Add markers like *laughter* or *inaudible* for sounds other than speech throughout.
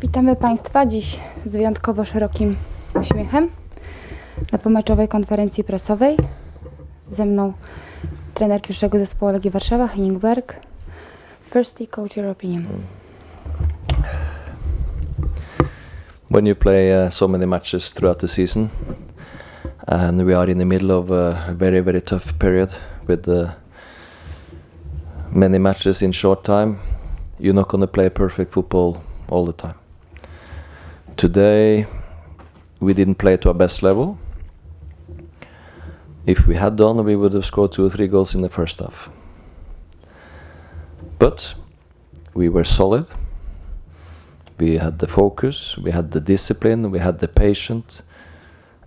Witamy Państwa dziś z wyjątkowo szerokim uśmiechem na pomeczowej konferencji prasowej. Ze mną trener pierwszego zespołu Legii Warszawa, Henning Berg. Firstly, coach your opinion. when you play uh, so many matches throughout the season, and we are in the middle of a very very tough period with uh, many matches in short time, you're not going to play perfect football all the time. Today, we didn't play to our best level. If we had done, we would have scored two or three goals in the first half. But we were solid we had the focus, we had the discipline, we had the patience,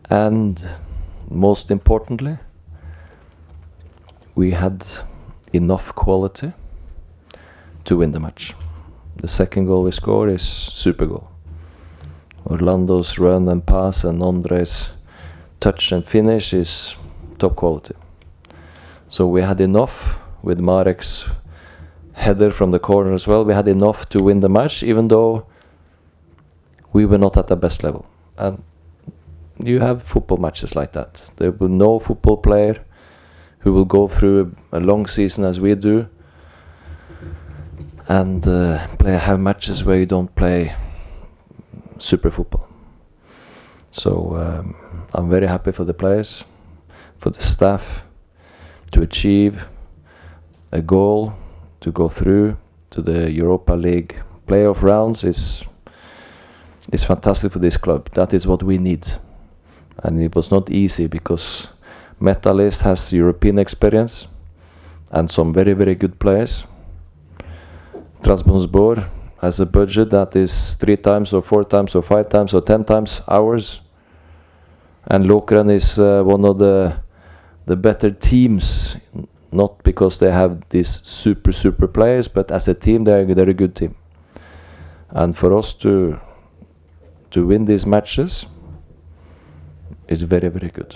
and most importantly, we had enough quality to win the match. The second goal we score is super goal. Orlando's run and pass and Andres touch and finish is top quality. So we had enough with Marek's header from the corner as well. We had enough to win the match, even though we were not at the best level. And you have football matches like that. There will no football player who will go through a, long season as we do and uh, play have matches where you don't play super football. So um, I'm very happy for the players, for the staff to achieve a goal to go through to the Europa League playoff rounds is is fantastic for this club. That is what we need. And it was not easy because Metalist has European experience and some very, very good players. Trabzonspor has a budget that is three times or four times or five times or ten times ours. And Lokeren is uh, one of the the better teams, not because they have these super super players, but as a team they're they're a good team. And for us to to win these matches is very, very good.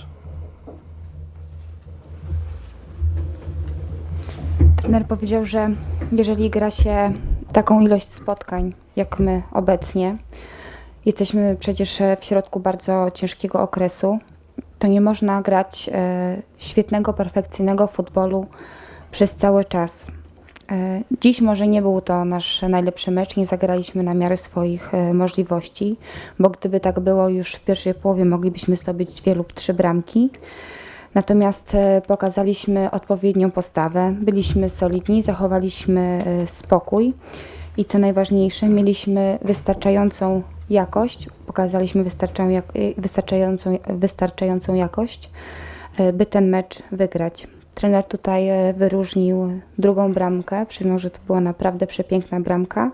Trener powiedział, że jeżeli gra się taką ilość spotkań, jak my obecnie, jesteśmy przecież w środku bardzo ciężkiego okresu, to nie można grać e, świetnego, perfekcyjnego futbolu przez cały czas. E, Dziś może nie był to nasz najlepszy mecz, nie zagraliśmy na miarę swoich e, możliwości, bo gdyby tak było już w pierwszej połowie moglibyśmy zdobyć dwie lub trzy bramki. Natomiast e, pokazaliśmy odpowiednią postawę, byliśmy solidni, zachowaliśmy e, spokój i co najważniejsze, mieliśmy wystarczającą jakość, pokazaliśmy e, wystarczającą, wystarczającą jakość, by ten mecz wygrać. Trener tutaj wyróżnił drugą bramkę, przyznał, że to była naprawdę przepiękna bramka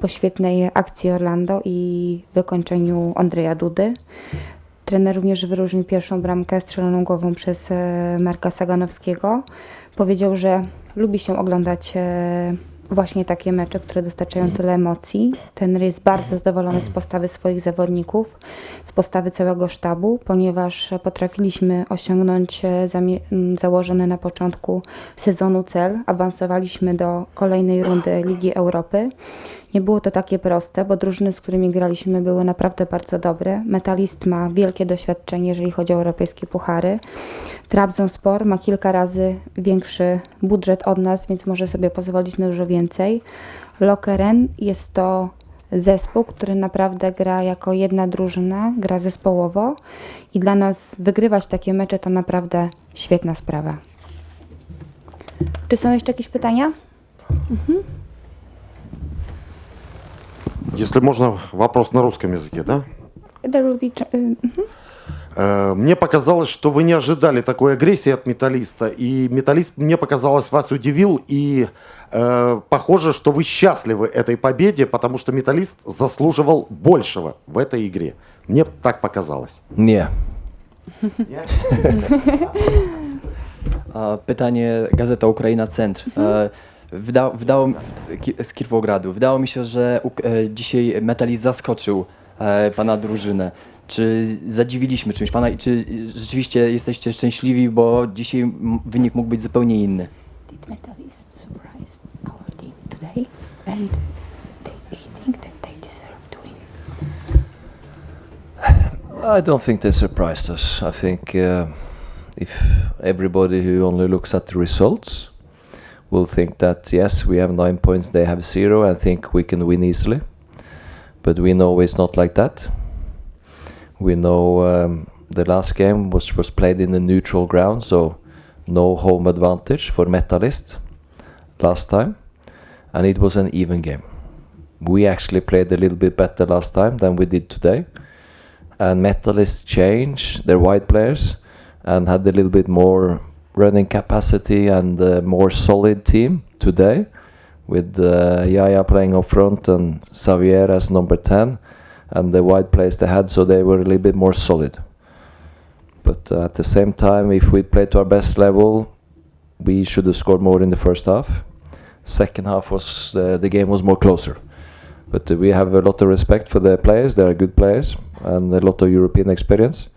po świetnej akcji Orlando i wykończeniu Andrzeja Dudy. Trener również wyróżnił pierwszą bramkę strzeloną głową przez e, Marka Saganowskiego. Powiedział, że lubi się oglądać e, właśnie takie mecze, które dostarczają tyle emocji. Trener jest bardzo zadowolony z postawy swoich zawodników, z postawy całego sztabu, ponieważ potrafiliśmy osiągnąć e, założony na początku sezonu cel. Awansowaliśmy do kolejnej rundy Ligi Europy. Nie było to takie proste, bo drużyny, z którymi graliśmy, były naprawdę bardzo dobre. Metalist ma wielkie doświadczenie, jeżeli chodzi o europejskie puchary. Trabzonspor ma kilka razy większy budżet od nas, więc może sobie pozwolić na dużo więcej. Lokeren jest to zespół, który naprawdę gra jako jedna drużyna, gra zespołowo i dla nas wygrywać takie mecze to naprawdę świetna sprawa. Czy są jeszcze jakieś pytania? Если можно, вопрос на русском языке, да? There will be mhm. Э, Мне показалось, что вы не ожидали такой агрессии от металлиста, и металлист, мне показалось, вас удивил, и э, похоже, что вы счастливы этой победе, потому что металлист заслуживал большего в этой игре. Мне так показалось. A, Pytanie Gazeta Ukraina Centr. Wyda, wydało, z Kirwogradu. Wydało mi się, że Uk- e, dzisiaj Metalist zaskoczył e, pana drużynę. Czy zadziwiliśmy czymś pana i czy rzeczywiście jesteście szczęśliwi, bo dzisiaj m- wynik mógł być zupełnie inny? Did Metalist surprise our team today? And they, they think that they deserve to win I don't think they surprised us. I think uh, if everybody who only looks at the results will think that yes, we have nine points, they have zero, I think we can win easily. But we know it's not like that. We know um, the last game was was played in a neutral ground, so no home advantage for Metalist last time, and it was an even game. We actually played a little bit better last time than we did today and Metalist changed their wide players and had a little bit more running capacity and a more solid team today with uh, Yaya playing up front and Xavier as number 10 and the wide players they had so they were a little bit more solid but uh, at the same time if we played to our best level we should have scored more in the first half second half was uh, the game was more closer but uh, we have a lot of respect for the players. They are good players and a lot of European experience.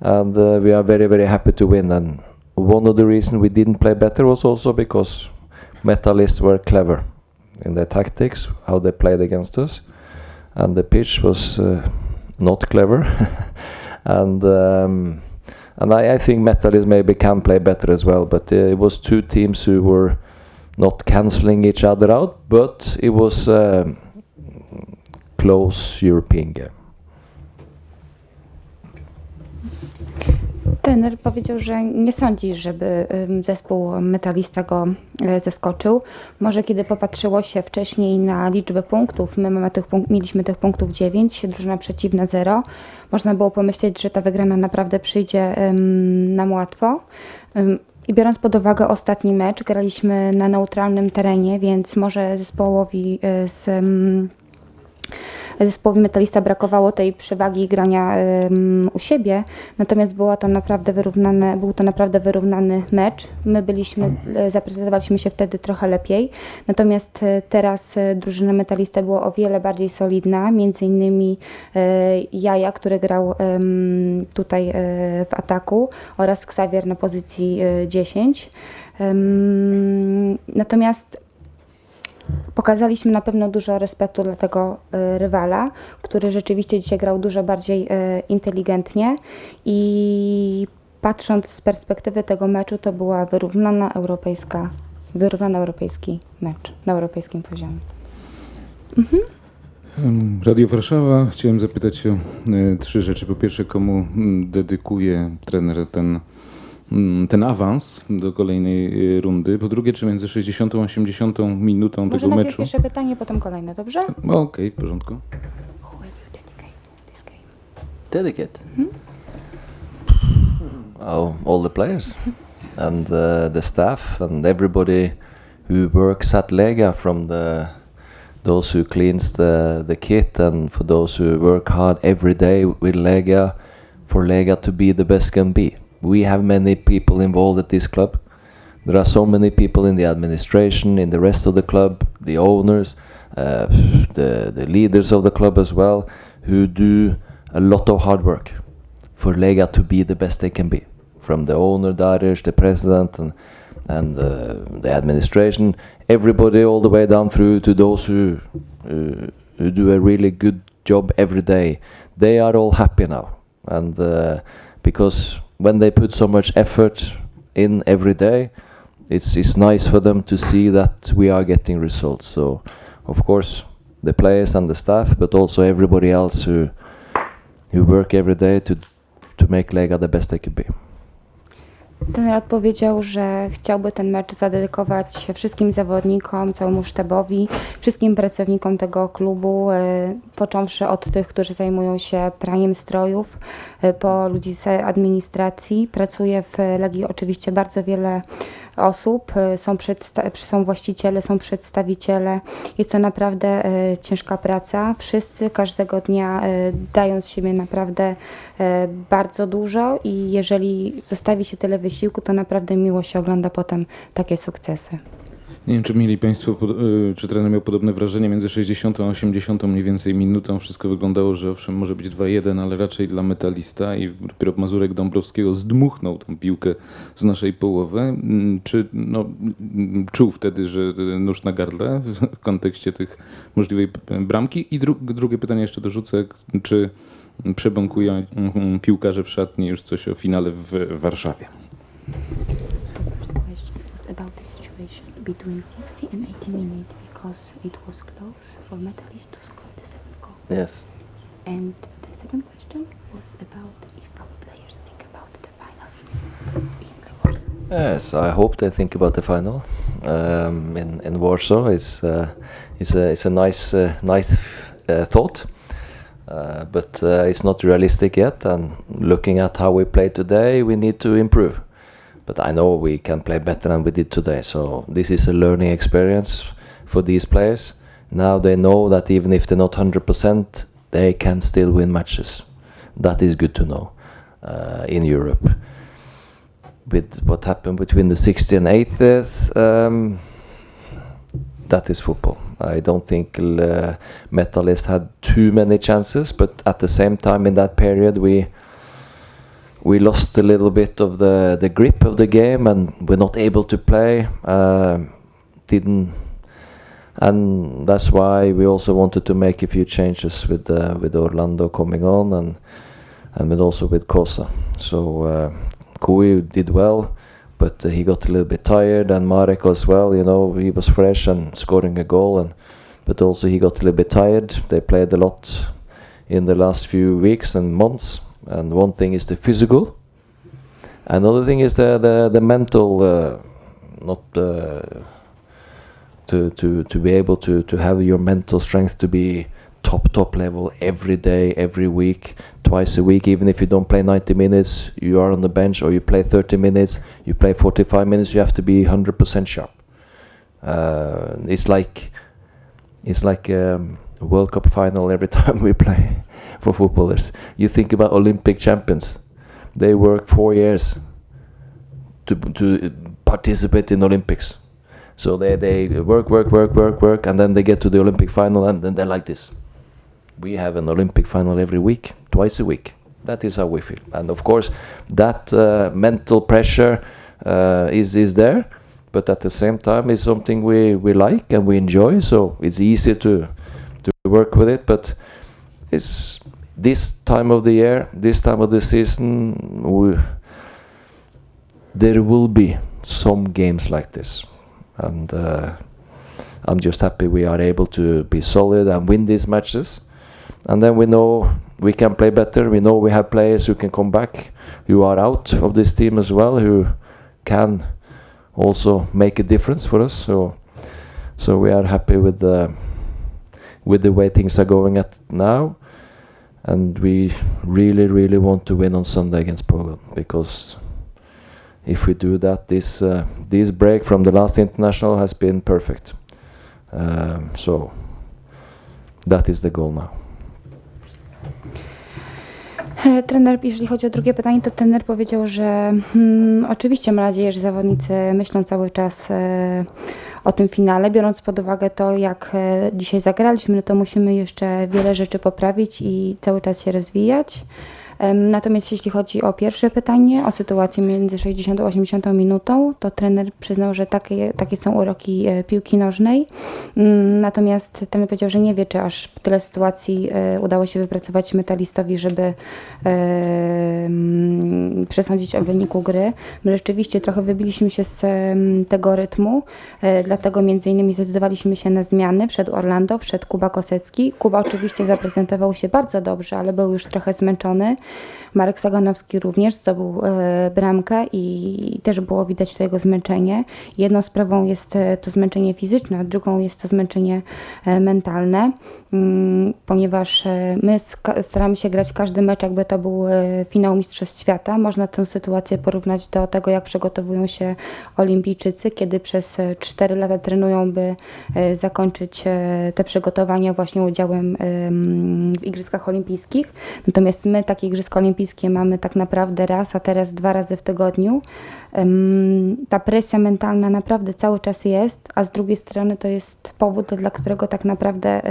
And uh, we are very, very happy to win. And one of the reasons we didn't play better was also because Metalists were clever in their tactics, how they played against us. And the pitch was uh, not clever. *laughs* and um, and I, I think Metalists maybe can play better as well. But uh, it was two teams who were not cancelling each other out, but it was. a close European game. Trener powiedział, że nie sądzi, żeby zespół metalista go e, zaskoczył. Może kiedy popatrzyło się wcześniej na liczbę punktów, my mamy tych punk- mieliśmy tych punktów 9, drużyna przeciwna 0, można było pomyśleć, że ta wygrana naprawdę przyjdzie nam łatwo. I biorąc pod uwagę ostatni mecz, graliśmy na neutralnym terenie, więc może zespołowi y, z zespołowi metalista brakowało tej przewagi grania u siebie, natomiast była to naprawdę wyrównane, był to naprawdę wyrównany mecz. My byliśmy, e, zaprezentowaliśmy się wtedy trochę lepiej, natomiast e, teraz e, drużyna metalista była o wiele bardziej solidna, między innymi Jaja, który grał tutaj w ataku oraz Xavier na pozycji e, 10. Em, Natomiast Pokazaliśmy na pewno dużo respektu dla tego e, rywala, który rzeczywiście dzisiaj grał dużo bardziej e, inteligentnie i patrząc z perspektywy tego meczu, to była wyrównana europejska, wyrównany europejski mecz na europejskim poziomie. Em, Radio Warszawa. Chciałem zapytać o e, trzy rzeczy. Po pierwsze, komu mm, dedykuje trener ten, ten awans do kolejnej e, rundy? Po drugie, czy między 60 a 80 minutą Może tego najpierw meczu? pierwsze pytanie, potem kolejne, dobrze? O, Okej, w porządku. Who will you dedicate this game? Dedicate. Oh, all the players and uh, the staff and everybody who works at Lega, from the those who cleans the the kit and for those who work hard every day with Lega, for Lega to be the best can be. We have many people involved at this club. There are so many people in the administration, in the rest of the club, the owners, uh, the the leaders of the club as well, who do a lot of hard work for Lega to be the best they can be. From the owner, Darius, the president, and and uh, the administration, everybody all the way down through to those who uh, who do a really good job every day. They are all happy now, and uh, because when they put so much effort in every day, it's it's nice for them to see that we are getting results. So, of course, the players and the staff, but also everybody else who who work every day to to make Lega the best they could be. Trener odpowiedział, że chciałby ten mecz zadedykować wszystkim zawodnikom, całemu sztabowi, wszystkim pracownikom tego klubu, e, począwszy od tych, którzy zajmują się praniem strojów, e, po ludzi z administracji. Pracuje w Legii oczywiście bardzo wiele osób, e, są, są właściciele, są przedstawiciele. Jest to naprawdę e, ciężka praca. Wszyscy każdego dnia e, dają z siebie naprawdę bardzo dużo i jeżeli zostawi się tyle wysiłku, to naprawdę miło się ogląda potem takie sukcesy. Nie wiem, czy mieli Państwo, y, czy trener miał podobne wrażenie między 60 a 80 mniej więcej minutą. Wszystko wyglądało, że owszem, może być 2-1, ale raczej dla metalista i dopiero Mazurek Dąbrowskiego zdmuchnął tą piłkę z naszej połowy. Mm, Czy no, mm, czuł wtedy, że y, nóż na gardle w kontekście tych możliwej bramki? I dru- drugie pytanie jeszcze dorzucę, czy przebąkują mm, piłkarze w szatni już coś o finale w Warszawie. Between 60 and 80 minutes because it was close for Metalist to score the second goal. Yes. And the second question was about if our players think about the final in, in Warsaw. Yes, I hope they think about the final um, in in Warsaw. It's uh, it's a it's a nice uh, nice uh, thought, uh, but uh, it's not realistic yet. And looking at how we played today, we need to improve. But I know we can play better than we did today. So this is a learning experience for these players. Now they know that even if they're not hundred percent, they can still win matches. That is good to know uh, in Europe with what happened between the 60th and 80th, um, that is football. I don't think uh, Metalist had too many chances, but at the same time in that period we we lost a little bit of the, the grip of the game and we're not able to play. Um didn't, and that's why we also wanted to make a few changes with uh, with Orlando coming on and and with also with Kosa. So. Uh, Kui did well, but uh, he got a little bit tired, and Marek as well. You know, he was fresh and scoring a goal, and but also he got a little bit tired. They played a lot in the last few weeks and months, and one thing is the physical. Another thing is the the, the mental, uh, not uh, to to to be able to to have your mental strength to be top top level every day, every week, twice a week. Even if you don't play 90 minutes, you are on the bench, or you play 30 minutes, you play 45 minutes. You have to be 100% sharp. Uh, it's like it's like um, World Cup final every *laughs* time we play for footballers. You think about Olympic champions; they work four years to to participate in Olympics. So they, they work, work, work, work, work, and then they get to the Olympic final, and then they're like this. We have an Olympic final every week, twice a week. That is how we feel, and of course, that uh, mental pressure uh, is is there, but at the same time, it's something we, we like and we enjoy. So it's easy to to work with it, but it's this time of the year, this time of the season, we, there will be some games like this and uh, I'm just happy we are able to be solid and win these matches. And then we know we can play better. We know we have players who can come back, who are out of this team as well, who can also make a difference for us. So, so we are happy with the with the way things are going at now, and we really, really want to win on Sunday against Poland because if we do that, this uh, this break from the last international has been perfect. Um, so that is the goal now. Trener, jeżeli chodzi o drugie pytanie, to trener powiedział, że hmm, oczywiście ma nadzieję, że zawodnicy myślą cały czas e, o tym finale. Biorąc pod uwagę to, jak e, dzisiaj zagraliśmy, no to musimy jeszcze wiele rzeczy poprawić i cały czas się rozwijać. Natomiast jeśli chodzi o pierwsze pytanie, o sytuację między 60 a 80 minutą, to trener przyznał, że takie, takie są uroki e, piłki nożnej. Mm, Natomiast trener powiedział, że nie wie, czy aż tyle sytuacji e, udało się wypracować metalistowi, żeby przesądzić o wyniku gry. My rzeczywiście trochę wybiliśmy się z tego rytmu, e, dlatego między innymi zdecydowaliśmy się na zmiany. Wszedł Orlando, wszedł Kuba Kosecki. Kuba oczywiście zaprezentował się bardzo dobrze, ale był już trochę zmęczony. Marek Saganowski również zdobył e, bramkę i też było widać to jego zmęczenie. Jedną sprawą jest e, to zmęczenie fizyczne, a drugą jest to zmęczenie e, mentalne, mm, ponieważ my staramy się grać każdy mecz, jakby to był finał Mistrzostw Świata. Można tę sytuację porównać do tego, jak przygotowują się olimpijczycy, kiedy przez e, 4 lata trenują, by zakończyć te przygotowania właśnie udziałem em, w Igrzyskach Olimpijskich. Natomiast my takie Igrzyska Olimpijskie mamy tak naprawdę raz, a teraz dwa razy w tygodniu. Ta presja mentalna naprawdę cały czas jest, a z drugiej strony to jest powód, dla którego tak naprawdę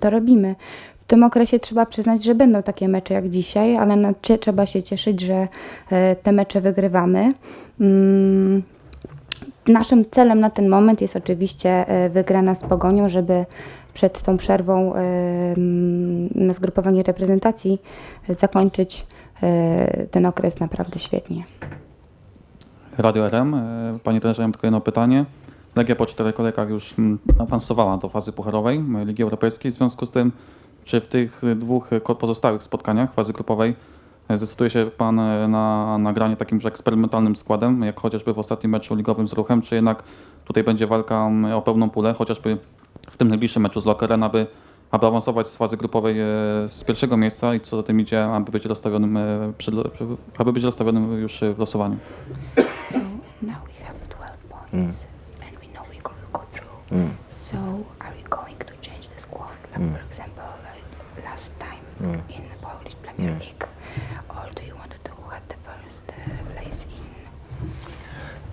to robimy. W tym okresie trzeba przyznać, że będą takie mecze jak dzisiaj, ale trzeba się cieszyć, że e, te mecze wygrywamy. Mm, Naszym celem na ten moment jest oczywiście e, wygrana z Pogonią, żeby przed tą przerwą e, mm, na zgrupowanie reprezentacji, zakończyć e, ten okres naprawdę świetnie. Radio RM. E, Panie trenerze, mam tylko jedno pytanie. Legia po czterech kolejkach już mm, awansowała do fazy pucharowej Ligi Europejskiej. W związku z tym, czy w tych dwóch pozostałych spotkaniach fazy grupowej zdecyduje się Pan na nagranie takim już eksperymentalnym składem, jak chociażby w ostatnim meczu ligowym z Ruchem, czy jednak tutaj będzie walka mm, o pełną pulę, chociażby w tym najbliższym meczu z Lokeren, aby, aby awansować z fazy grupowej e, z pierwszego miejsca i co za tym idzie, aby być rozstawionym, e, przed, aby być rozstawionym już w losowaniu. So now we have 12 points and we know we will go through. So are we going to change the squad? Like for example, like last time in the Polish Premier League, or do you want to have the first uh, place in?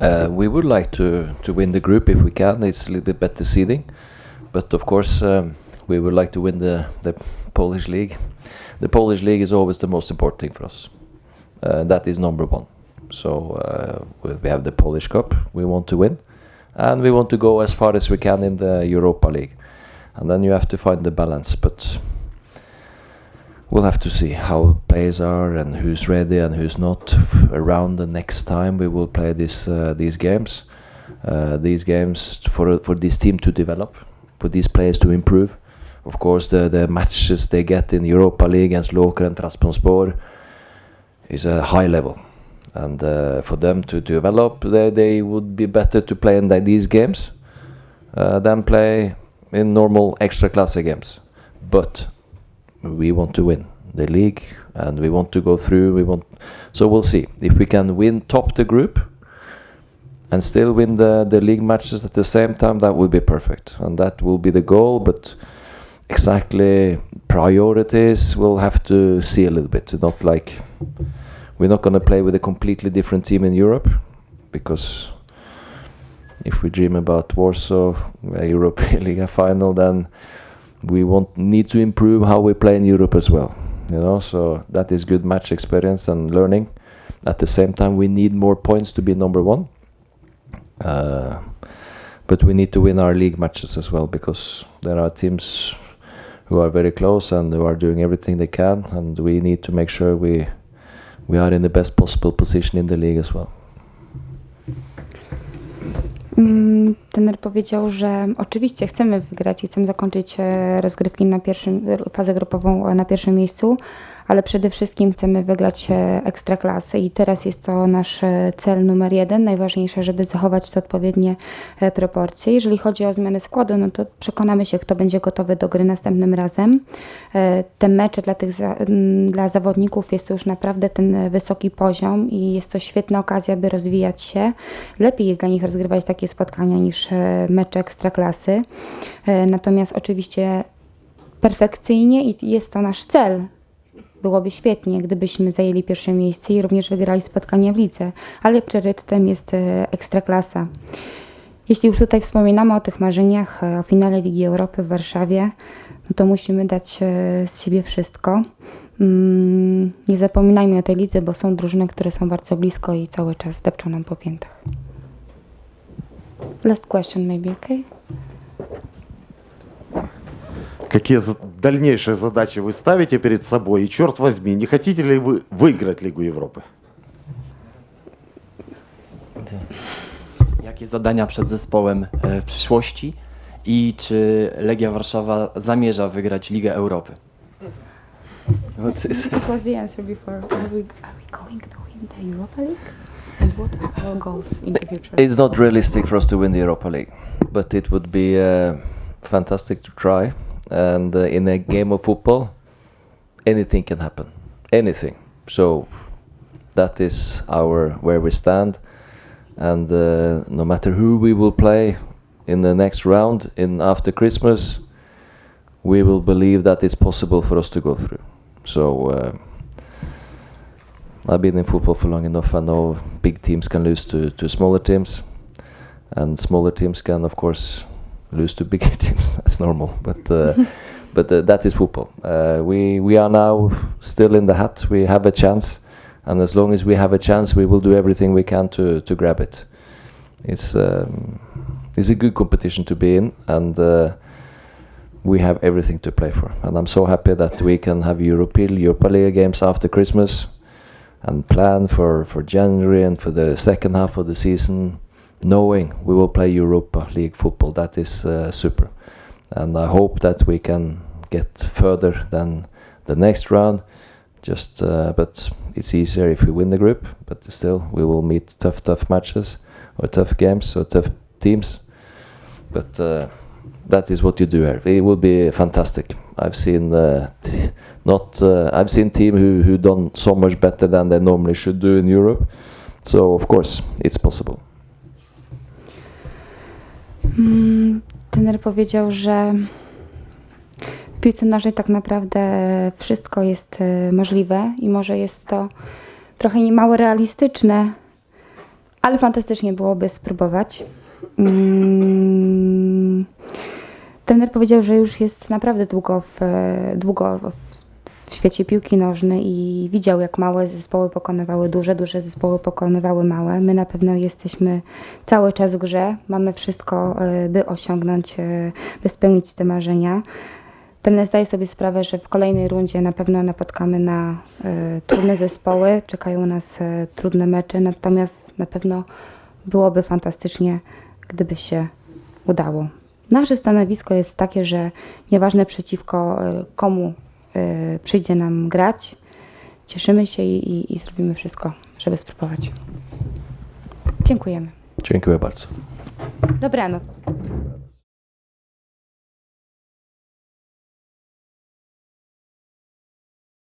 Uh, we would like to, to win the group if we can. It's a little bit better seeding, but of course um, we would like to win the, the Polish league. The Polish league is always the most important thing for us. Uh, that is number one. So uh, we have the Polish Cup we want to win, and we want to go as far as we can in the Europa League, and then you have to find the balance. But we'll have to see how players are and who's ready and who's not around the next time we will play this uh, these games. Uh, these games for for this team to develop, for these players to improve. Of course, the the matches they get in Europa League against Lokeren and Trabzonspor is a high level, and uh, for them to develop, they, they would be better to play in the, these games uh, than play in normal extra class games. But we want to win the league and we want to go through we want so we'll see if we can win top the group and still win the the league matches at the same time that would be perfect and that will be the goal but exactly priorities we'll have to see a little bit not like we're not going to play with a completely different team in Europe because if we dream about Warsaw a European League *laughs* final then we want need to improve how we play in Europe as well. You know, so that is good match experience and learning. At the same time, we need more points to be number one. Uh, but we need to win our league matches as well because there are teams who are very close and who are doing everything they can, and we need to make sure we we are in the best possible position in the league as well. Mm, Trener powiedział, że oczywiście chcemy wygrać i chcemy zakończyć e, rozgrywki na pierwszym, fazę grupową e, na pierwszym miejscu, ale przede wszystkim chcemy wygrać e, ekstraklasy i teraz jest to nasz e, cel numer jeden. Najważniejsze, żeby zachować te odpowiednie e, proporcje. Jeżeli chodzi o zmianę składu, no to przekonamy się, kto będzie gotowy do gry następnym razem. Te mecze dla tych dla zawodników jest to już naprawdę ten wysoki poziom i jest to świetna okazja, by rozwijać się. Lepiej jest dla nich rozgrywać takie spotkania niż mecze ekstraklasy. Natomiast oczywiście perfekcyjnie i jest to nasz cel. Byłoby świetnie, gdybyśmy zajęli pierwsze miejsce i również wygrali spotkanie w lidze, ale priorytetem jest e, ekstraklasa. Jeśli już tutaj wspominamy o tych marzeniach, e, o finale Ligi Europy w Warszawie, no to musimy dać e, z siebie wszystko. Mm, Nie zapominajmy o tej lidze, bo są drużyny, które są bardzo blisko i cały czas depczą nam po piętach. Last question maybe, okay? Какие за- дальнейшие задачи вы ставите перед собой? И черт возьми, не хотите ли вы выиграть Лигу Европы? Jakie zadania przed zespołem e, w przyszłości i czy Legia Warszawa zamierza wygrać Ligę Europy? What is What was the answer before? Are we, are we going to win the Europa League? And what are our goals in the future? It's not realistic for us to win the Europa League, but it would be uh, fantastic to try. And uh, in a game of football, anything can happen, anything. So that is our where we stand. And uh, no matter who we will play in the next round, in after Christmas, we will believe that it's possible for us to go through. So. Uh, I've been in football for long enough. I know big teams can lose to, to smaller teams, and smaller teams can, of course, lose to bigger *laughs* teams. That's normal, but uh, *laughs* but uh, that is football. Uh, we we are now still in the hat. We have a chance, and as long as we have a chance, we will do everything we can to to grab it. It's um, it's a good competition to be in, and uh, we have everything to play for. And I'm so happy that we can have European Europa League games after Christmas and plan for, for January and for the second half of the season, knowing we will play Europa League football. That is uh, super. And I hope that we can get further than the next round. Just, uh, but it's easier if we win the group. But still, we will meet tough, tough matches or tough games or tough teams. But uh, that is what you do here. It will be fantastic. I've seen uh, *laughs* not uh, I've seen team who who done so much better than they normally should do in Europe. So of course it's possible. Mm, Trener powiedział, że w piłce nożnej tak naprawdę wszystko jest e, możliwe i może jest to trochę mało realistyczne, ale fantastycznie byłoby spróbować. Mm, Trener powiedział, że już jest naprawdę długo w, długo w, w świecie piłki nożnej i widział, jak małe zespoły pokonywały duże, duże zespoły pokonywały małe. My na pewno jesteśmy cały czas w grze, mamy wszystko, e, by osiągnąć, e, by spełnić te marzenia. Trener zdaje sobie sprawę, że w kolejnej rundzie na pewno napotkamy na e, trudne zespoły, czekają nas trudne mecze, natomiast na pewno byłoby fantastycznie, gdyby się udało. Nasze stanowisko jest takie, że nieważne przeciwko komu przyjdzie nam grać, cieszymy się i, i, i zrobimy wszystko, żeby spróbować. Dziękujemy. Dziękuję bardzo. Dobranoc.